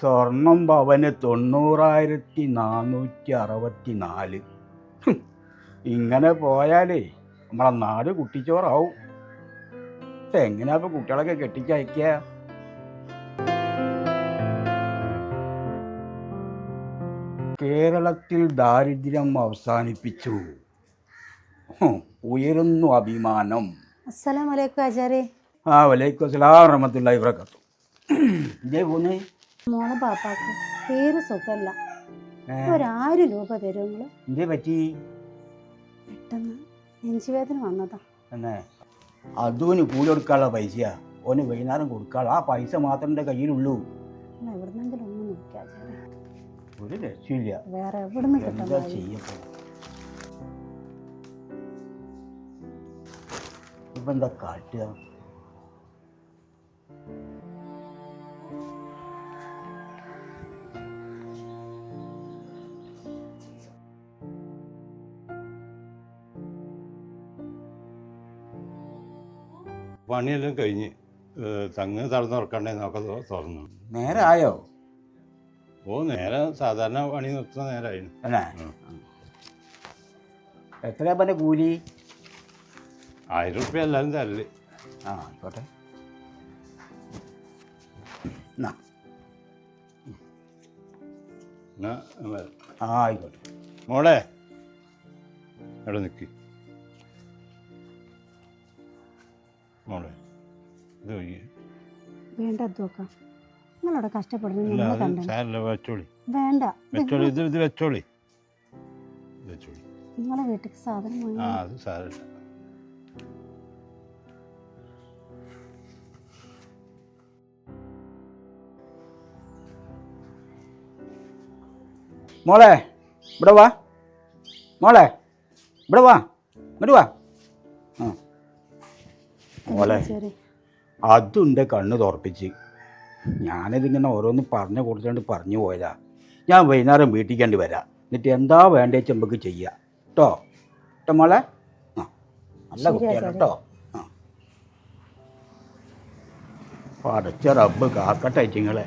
സ്വർണം പവന് തൊണ്ണൂറായിരത്തി നാനൂറ്റി അറുപത്തി നാല് ഇങ്ങനെ പോയാലേ നമ്മളെ നാട് കുട്ടിച്ചോറാവും. എങ്ങനെയാ ഇപ്പൊ കുട്ടികളൊക്കെ കെട്ടിച്ചയക്കുക കേരളത്തിൽ ദാരിദ്ര്യം അവസാനിപ്പിച്ചു. ഉയരുന്നു അഭിമാനം. അസ്സലാമലൈക്കും ആചാര്യ ആ വലൈക്കും അസ്സലാം റഹ്മത്തുള്ളാഹി ഇവരൊക്കെ ഇതേ പോന്ന് മോളെ പാപ്പാക്ക് പേര് സുഖല്ല. ഒരായിരം രൂപ തരും എന്തേ പറ്റി? പെട്ടെന്ന് നെഞ്ചുവേദന വന്നതാ. തന്നെ അതുവിന് കൂലി കൊടുക്കാനുള്ള പൈസയാ. ഓന് വൈകുന്നേരം കൊടുക്കാനുള്ള. ആ പൈസ മാത്രം എന്റെ കയ്യിലുള്ളൂ. നിങ്ങൾ എവിടുന്നെങ്കിലും ഒന്ന് നോക്കിയാ ഒരു രക്ഷയില്ല. വേറെ എവിടുന്ന് എന്താ കിട്ടുന്ന ചെയ്യപ്പോ ഇപ്പൊ എന്താ കാട്ടുക? പണിയെല്ലാം കഴിഞ്ഞ് തങ്ങ് തുറന്ന് തുറക്കണ്ടേ നോക്കെ തുറന്നു. നേരെ ആയോ? ഓ നേരെ സാധാരണ പണി നിർത്തുന്ന നേരായി. അല്ലേ. എത്രയാ പന്റെ കൂലി? ആയിരം റുപ്യ എല്ലാവരും തരൽ. ആ ആയിക്കോട്ടെ. എന്നാ എന്നാ വരാം. ആ ആയിക്കോട്ടെ. മോളെ അവിടെ നിൽക്ക് മോളെ ഇത് ഒയ്യ്. വേണ്ട അതൊക്കെ നിങ്ങളവിടെ കഷ്ടപ്പെടുന്നത് അത് കണ്ടു? സാരല്ല വെച്ചോളി. വേണ്ട വെച്ചോളി ഇത് ഇത് വെച്ചോളി. ഇത് വെച്ചോളി. നിങ്ങളെ വീട്ടിൽ സാധനം ആ വാങ്ങി അത് സാരമില്ല മോളെ ഇവിടെ വാ. മോളെ ഇവിടെ വാ. ഇങ്ങോട്ട് വാ. ആ. മോളെ അതും എന്റെ കണ്ണ് തുറപ്പിച്ച്. ഞാനിതിങ്ങനെ ഓരോന്ന് പറഞ്ഞു കൊടുത്തോണ്ട് പറഞ്ഞു പോയതാ. ഞാൻ വൈകുന്നേരം വീട്ടിൽ വരാം. എന്നിട്ട് എന്താ വേണ്ടേ ചെമ്പക്ക് ചെയ്യാം. കേട്ടോ കേട്ടോ മോളെ. ആ നല്ല കുട്ടിയാണ്. കേട്ടോ ആ. പടച്ച റബ്ബ് കാക്കട്ടെ ചിങ്ങളെ